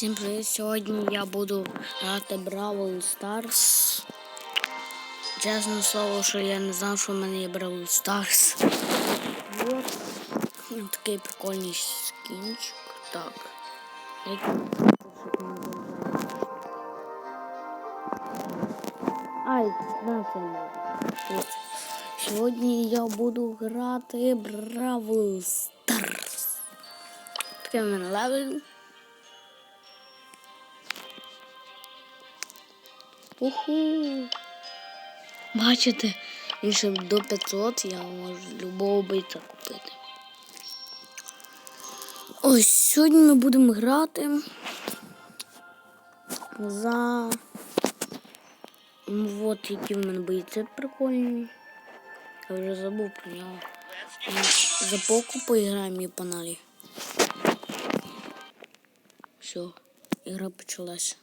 Всім привіт! Сьогодні я буду грати Бравл Старс. Чесне слово, що я не знав, що в мене є Бравл Старс. Вот. Такий прикольний скінчик. Так. Ай, на це Сьогодні я буду грати Бравл Старс. Такий в мене левел. Уху. Бачите, ще до 500 я можу любого бойця купити. Ось сьогодні ми будемо грати за. Ну, от які в мене бойці прикольні. Я вже забув про нього. За поку поіграємо і паналі. Все, ігра почалася.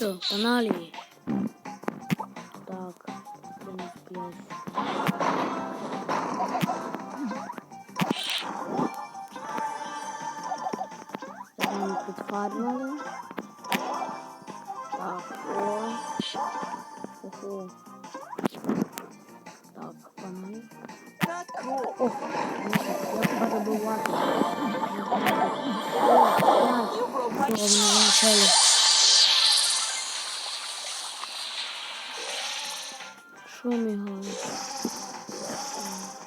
Все, погнали. Так, підфармили. Так, о. Ого. Так, погнали. О, я перебувати. О, так. 说明好了。